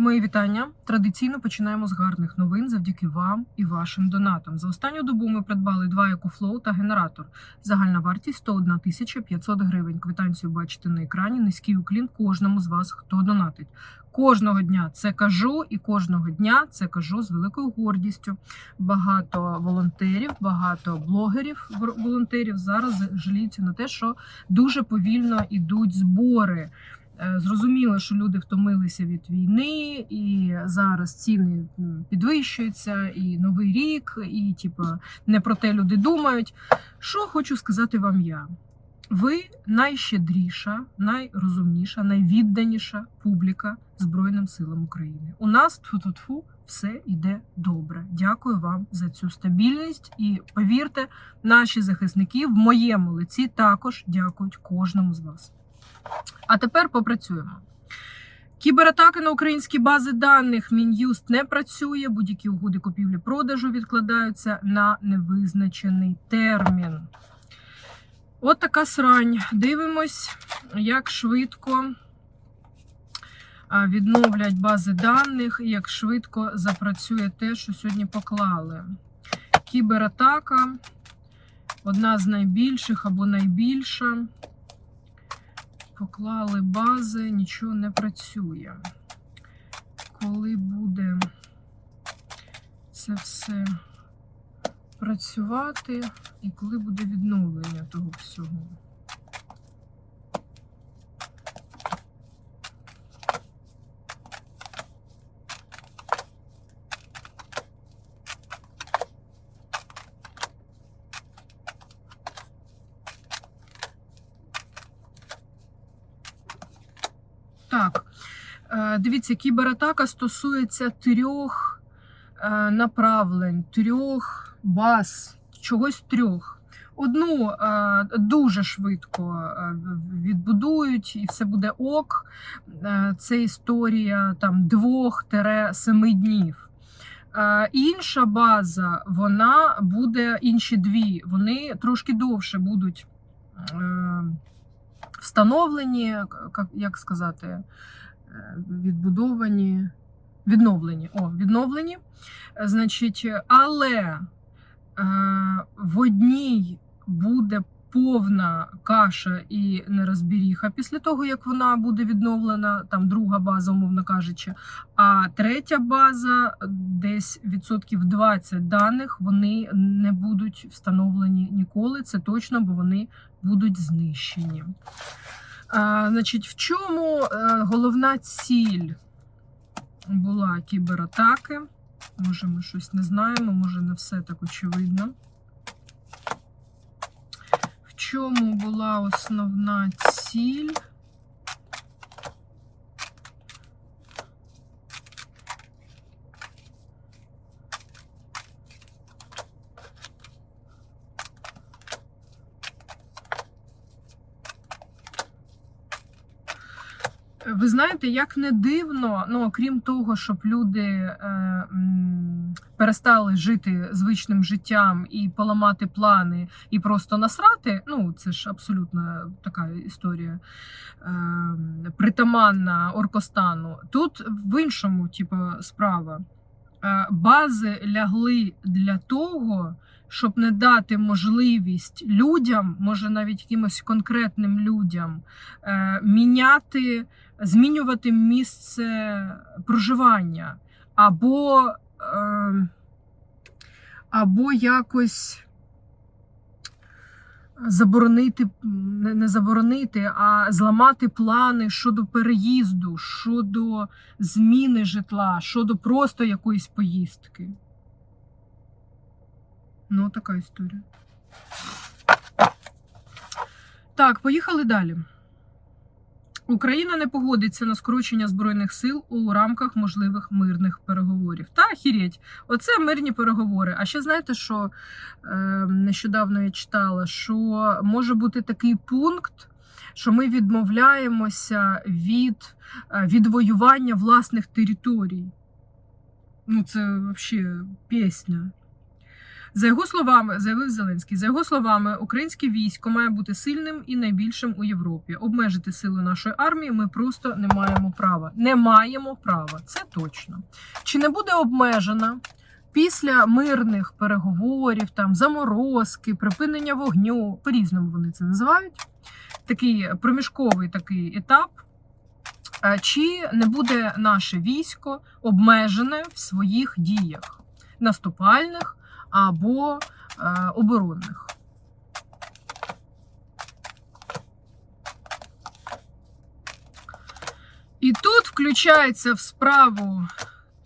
Мої вітання. Традиційно починаємо з гарних новин завдяки вам і вашим донатам. За останню добу ми придбали два EcoFlow та генератор. Загальна вартість 101 тисяча 500 гривень. Квитанцію бачите на екрані. Низький уклін кожному з вас, хто донатить. Кожного дня це кажу, і кожного дня це кажу з великою гордістю. Багато волонтерів, багато блогерів волонтерів зараз жаліються на те, що дуже повільно йдуть збори. Е, Зрозуміло, що люди втомилися від війни, і зараз ціни підвищуються, і новий рік, і типу, не про те люди думають. Що хочу сказати вам я? Ви найщедріша, найрозумніша, найвідданіша публіка Збройним силам України. У нас тфу-тфу все йде добре. Дякую вам за цю стабільність. І повірте, наші захисники в моєму лиці також дякують кожному з вас. А тепер попрацюємо. Кібератаки на українські бази даних Мін'юст не працює. Будь-які угоди купівлі-продажу відкладаються на невизначений термін. От така срань. Дивимось, як швидко відновлять бази даних, і як швидко запрацює те, що сьогодні поклали. Кібератака одна з найбільших або найбільша. Поклали бази, нічого не працює. Коли буде це все працювати, і коли буде відновлення того всього? Так, е, дивіться, кібератака стосується трьох е, направлень, трьох баз, чогось трьох. Одну е, дуже швидко е, відбудують, і все буде ок. Це історія там двох-семи днів. Інша база, вона буде інші дві. Вони трошки довше будуть встановлені, як сказати, відбудовані, відновлені. О, відновлені. Е, Значить, але е, в одній буде повна каша і нерозбіріха після того, як вона буде відновлена, там друга база, умовно кажучи. А третя база, десь відсотків 20 даних, вони не будуть встановлені ніколи. Це точно, бо вони будуть знищені. А, значить, в чому е, головна ціль була кібератаки? Може, ми щось не знаємо, може, не все так очевидно. В чому була основна ціль? Ви знаєте, як не дивно, ну окрім того, щоб люди е, перестали жити звичним життям і поламати плани, і просто насрати. Ну це ж абсолютно така історія е, притаманна Оркостану. Тут в іншому, типу, справа. Е, бази лягли для того, щоб не дати можливість людям, може навіть якимось конкретним людям, е, міняти змінювати місце проживання, або, е, або якось заборонити, не заборонити, а зламати плани щодо переїзду, щодо зміни житла, щодо просто якоїсь поїздки. Ну, така історія. Так, поїхали далі. Україна не погодиться на скорочення збройних сил у рамках можливих мирних переговорів. Та хірєть, оце мирні переговори. А ще знаєте, що е, нещодавно я читала, що може бути такий пункт, що ми відмовляємося від е, відвоювання власних територій. Ну, це взагалі пісня. За його словами, заявив Зеленський, за його словами, українське військо має бути сильним і найбільшим у Європі. Обмежити сили нашої армії ми просто не маємо права. Не маємо права, це точно. Чи не буде обмежена після мирних переговорів, там заморозки, припинення вогню, по-різному вони це називають. Такий проміжковий такий етап. Е, Чи не буде наше військо обмежене в своїх діях наступальних або е, оборонних? І тут включається в справу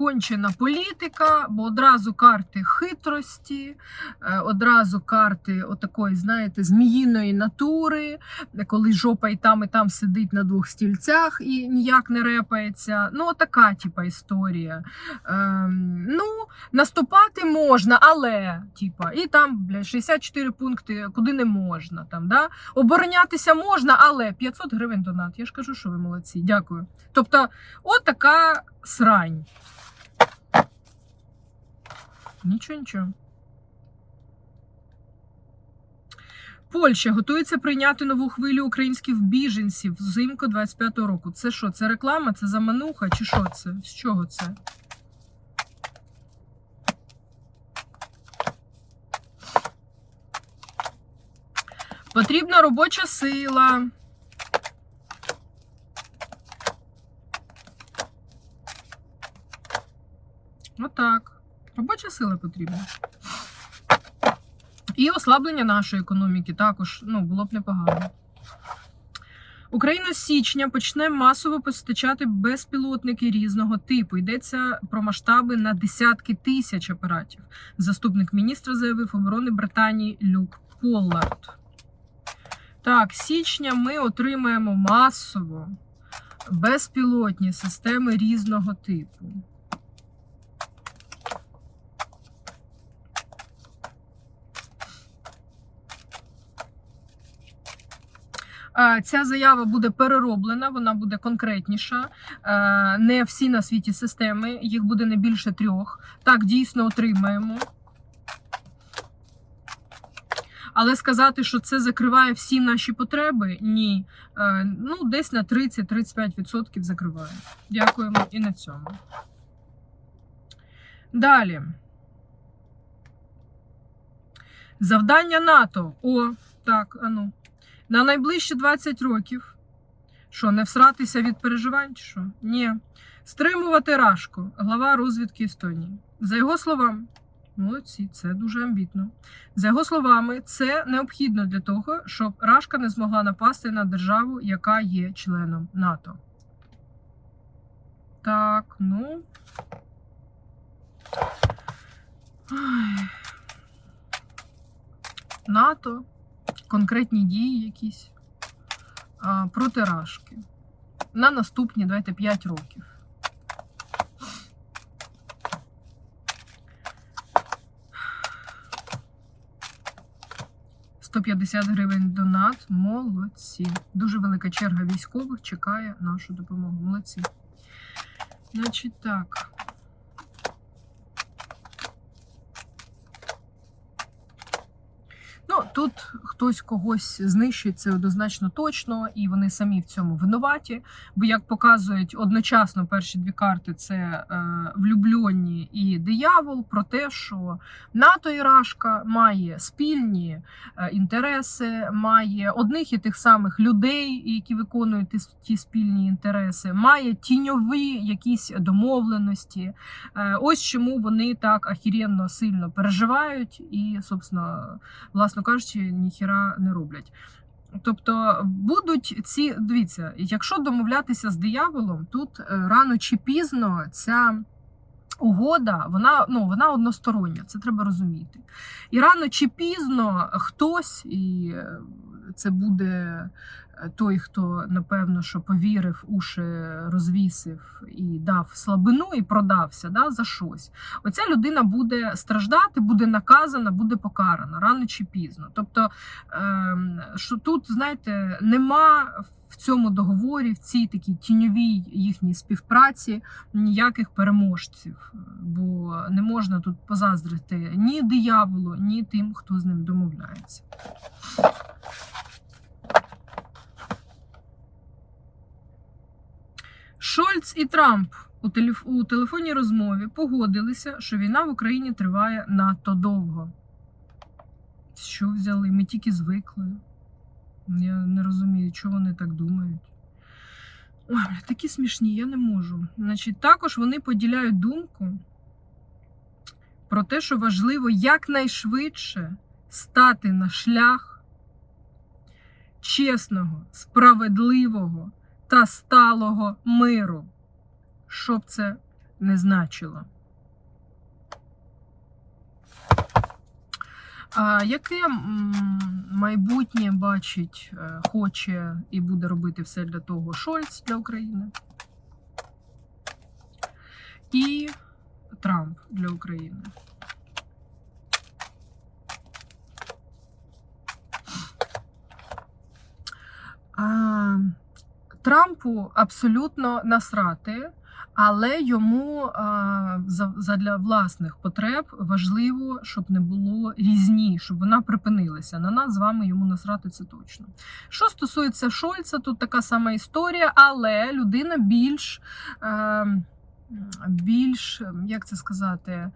кончена політика, бо одразу карти хитрості, е, одразу карти отакої, знаєте, зміїної натури, коли жопа і там, і там сидить на двох стільцях і ніяк не репається. Ну, така типа історія. Ем, ну, наступати можна, але, типа, і там, бля, 64 пункти, куди не можна. Там, да? Оборонятися можна, але 500 гривень донат. Я ж кажу, що ви молодці. Дякую. Тобто, от така срань. Нічого, нічого. Польща готується прийняти нову хвилю українських біженців взимку 25-го року. Це що? Це реклама? Це замануха? Чи що це? З чого це? Потрібна робоча сила. Отак. Робоча сила потрібна. І ослаблення нашої економіки також ну, було б непогано. Україна з січня почне масово постачати безпілотники різного типу. Йдеться про масштаби на десятки тисяч апаратів. Заступник міністра заявив оборони Британії Люк Поллард. Так, січня ми отримаємо масово безпілотні системи різного типу. Е, Ця заява буде перероблена, вона буде конкретніша. Е, Не всі на світі системи, їх буде не більше трьох. Так, дійсно отримаємо. Але сказати, що це закриває всі наші потреби, ні. Е, Ну, десь на 30-35% закриває. Дякуємо і на цьому. Далі. Завдання НАТО. О, так, ану. На найближчі 20 років. Що, не всратися від переживань? чи Що? Ні. Стримувати Рашко, глава розвідки Естонії. За його словами, молодці, це дуже амбітно. За його словами, це необхідно для того, щоб Рашка не змогла напасти на державу, яка є членом НАТО. Так, ну. Ай. НАТО конкретні дії якісь а, проти Рашки на наступні, давайте, 5 років. «150 гривень донат. Молодці. Дуже велика черга військових чекає нашу допомогу. Молодці. Значить так. Ну, тут хтось когось знищить, це однозначно точно, і вони самі в цьому винуваті. Бо, як показують одночасно перші дві карти, це е, влюблені і диявол, про те, що НАТО і Рашка має спільні е, інтереси, має одних і тих самих людей, які виконують ті спільні інтереси, має тіньові якісь домовленості. Е, ось чому вони так ахіренно сильно переживають і, собственно, власно кажучи, ніхіра не роблять. Тобто будуть ці, дивіться, якщо домовлятися з дияволом, тут е, рано чи пізно ця угода, вона ну вона одностороння, це треба розуміти. І рано чи пізно хтось, і е, це буде той, хто напевно що повірив, уші розвісив і дав слабину і продався да, за щось. Оця людина буде страждати, буде наказана, буде покарана рано чи пізно. Тобто, ем, що тут, знаєте, нема в цьому договорі, в цій такій тіньовій їхній співпраці ніяких переможців, бо не можна тут позаздрити ні дияволу, ні тим, хто з ним домовляється. Шольц і Трамп у, телеф... у телефонній розмові погодилися, що війна в Україні триває надто довго. Що взяли? Ми тільки звикли. Я не розумію, чого вони так думають. Ой, такі смішні, я не можу. Значить, також вони поділяють думку про те, що важливо якнайшвидше стати на шлях чесного, справедливого та сталого миру, що б це не значило. А яке майбутнє бачить, е, хоче і буде робити все для того Шольц для України і Трамп для України? А, Трампу абсолютно насрати, але йому за, задля власних потреб важливо, щоб не було різні, щоб вона припинилася. На нас з вами йому насрати це точно. Що стосується Шольца, тут така сама історія, але людина більш. Е, більш, як це сказати,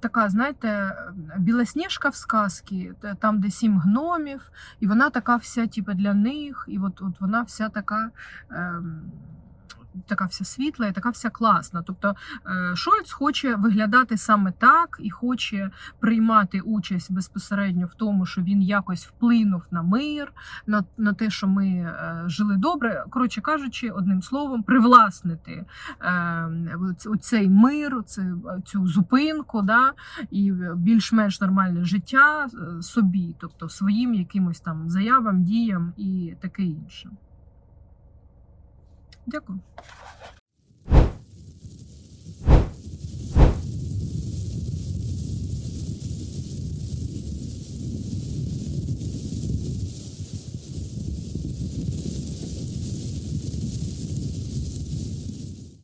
така, знаєте, білосніжка в сказці, там, де сім гномів, і вона така вся, типу, для них, і от, от вона вся така. ем, Така вся світла і така вся класна. Тобто е, Шольц хоче виглядати саме так і хоче приймати участь безпосередньо в тому, що він якось вплинув на мир, на, на те, що ми е, жили добре. Коротше кажучи, одним словом, привласнити е, оц- мир, цю зупинку, да, і більш-менш нормальне життя собі, тобто своїм якимось там заявам, діям і таке інше. Дякую.